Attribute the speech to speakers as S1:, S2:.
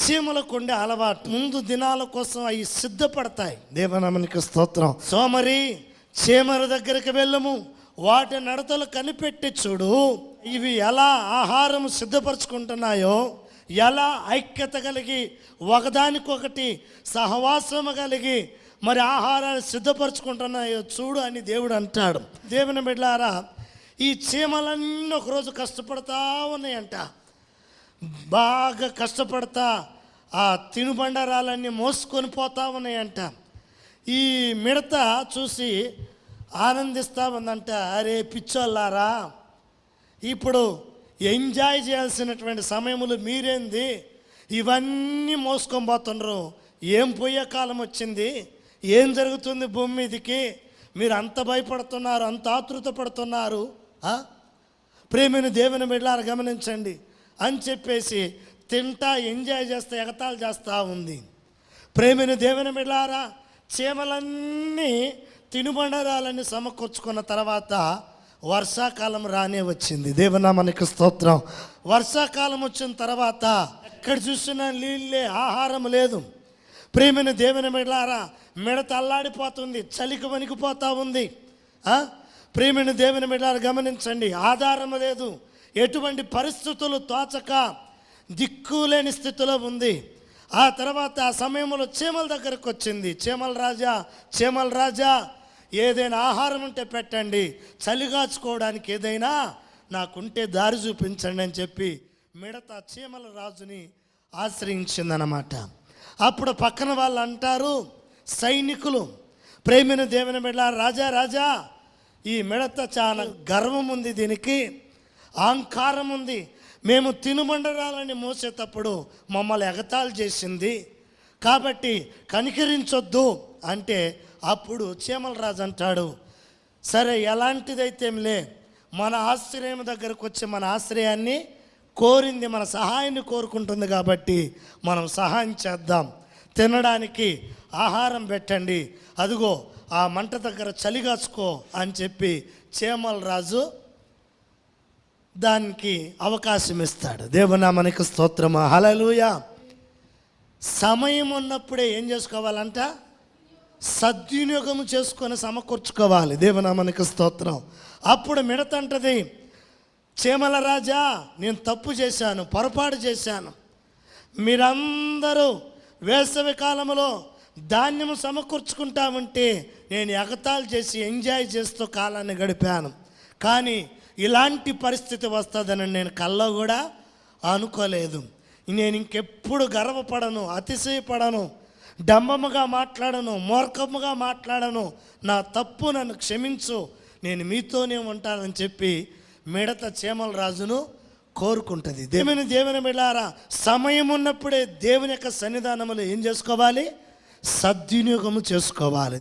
S1: చీమలకు ఉండే అలవాటు ముందు దినాల కోసం అవి సిద్ధపడతాయి. దేవనామనికి స్తోత్రం. సోమరి చీమల దగ్గరికి వెళ్ళము. వాటి నడతలు కనిపెట్టి చూడు. ఇవి ఎలా ఆహారం సిద్ధపరచుకుంటున్నాయో ఎలా ఐక్యత కలిగి ఒకదానికొకటి సహవాసము కలిగి మరి ఆహారాన్ని సిద్ధపరచుకుంటున్నాయో చూడు అని దేవుడు అంటాడు. దేవుని బిడ్డారా ఈ చీమలన్నీ ఒకరోజు కష్టపడతా ఉన్నాయంట. బాగా కష్టపడతా ఆ తినుబండరాలన్నీ మోసుకొని పోతా ఉన్నాయంట. ఈ మిడత చూసి ఆనందిస్తా ఉందంట అరే పిచ్చోళ్ళారా ఇప్పుడు ఎంజాయ్ చేయాల్సినటువంటి సమయములు మీరేంది? ఇవన్నీ మోసుకొని పోతుండ్రు. ఏం పోయే కాలం వచ్చింది? ఏం జరుగుతుంది భూమి మీదకి? మీరు అంత భయపడుతున్నారు అంత ఆతృత పడుతున్నారు ప్రేమిని దేవుని బిడ్డలారా గమనించండి. అని చెప్పేసి తింటా ఎంజాయ్ చేస్తా ఎగతాలు చేస్తూ ఉంది. ప్రేమిని దేవుని బిడ్డారా చీమలన్నీ తినుబండరాలని సమకూర్చుకున్న తర్వాత వర్షాకాలం రానే వచ్చింది. దేవునామానికి స్తోత్రం. వర్షాకాలం వచ్చిన తర్వాత ఎక్కడ చూసినా నీళ్ళే ఆహారం లేదు. ప్రేమిని దేవుని మిడలారా మెడ తల్లాడిపోతుంది చలికి వణికిపోతూ ఉంది. ప్రేమిని దేవుని మిడలారా గమనించండి. ఆధారం లేదు. ఎటువంటి పరిస్థితులు తోచక దిక్కులేని స్థితిలో ఉంది. ఆ తర్వాత ఆ సమయంలో చీమల దగ్గరకు వచ్చింది. చీమల రాజా చీమల రాజా ఏదైనా ఆహారం ఉంటే పెట్టండి. చలిగాచుకోవడానికి ఏదైనా నాకుంటే దారి చూపించండి అని చెప్పి మిడత చీమల రాజుని ఆశ్రయించిందనమాట అప్పుడు పక్కన వాళ్ళు అంటారు సైనికులు ప్రేమిన దేవుని బిడ్డ రాజా రాజా ఈ మిడత చాలా గర్వం ఉంది దీనికి. అహంకారం ఉంది. మేము తినుబండరాలని మోసేటప్పుడు మమ్మల్ని ఎగతాళి చేసింది. కాబట్టి కనికరించొద్దు అంటే అప్పుడు చీమల రాజు అంటాడు సరే ఎలాంటిదైతేంలే మన ఆశ్రయం దగ్గరకు వచ్చి మన ఆశ్రయాన్ని కోరింది మన సహాయాన్ని కోరుకుంటుంది కాబట్టి మనం సహాయం చేద్దాం. తినడానికి ఆహారం పెట్టండి. అదిగో ఆ మంట దగ్గర చలిగాచుకో అని చెప్పి చేమల రాజు దానికి అవకాశం ఇస్తాడు దేవునామానికి స్తోత్రమా. హలలుయ సమయం ఉన్నప్పుడే ఏం చేసుకోవాలంట? సద్వినియోగం చేసుకొని సమకూర్చుకోవాలి. దేవునామానికి స్తోత్రం. అప్పుడు మిడతంటది చీమల రాజా నేను తప్పు చేశాను పొరపాటు చేశాను. మీరందరూ వేసవి కాలంలో ధాన్యం సమకూర్చుకుంటా ఉంటే నేను ఎగతాలు చేసి ఎంజాయ్ చేస్తూ కాలాన్ని గడిపాను. కానీ ఇలాంటి పరిస్థితి వస్తుందని నేను కల్లో కూడా అనుకోలేదు నేను ఇంకెప్పుడు గర్వపడను అతిశయపడను డమ్మముగా మాట్లాడను మూర్ఖముగా మాట్లాడను. నా తప్పు నన్ను క్షమించు నేను మీతోనే ఉంటానని చెప్పి మిడత చీమల రాజును కోరుకుంటుంది. దేవుని దేవుని బిడ్డారా సమయం ఉన్నప్పుడే దేవుని యొక్క సన్నిధానములు ఏం చేసుకోవాలి? సద్వినియోగము చేసుకోవాలి.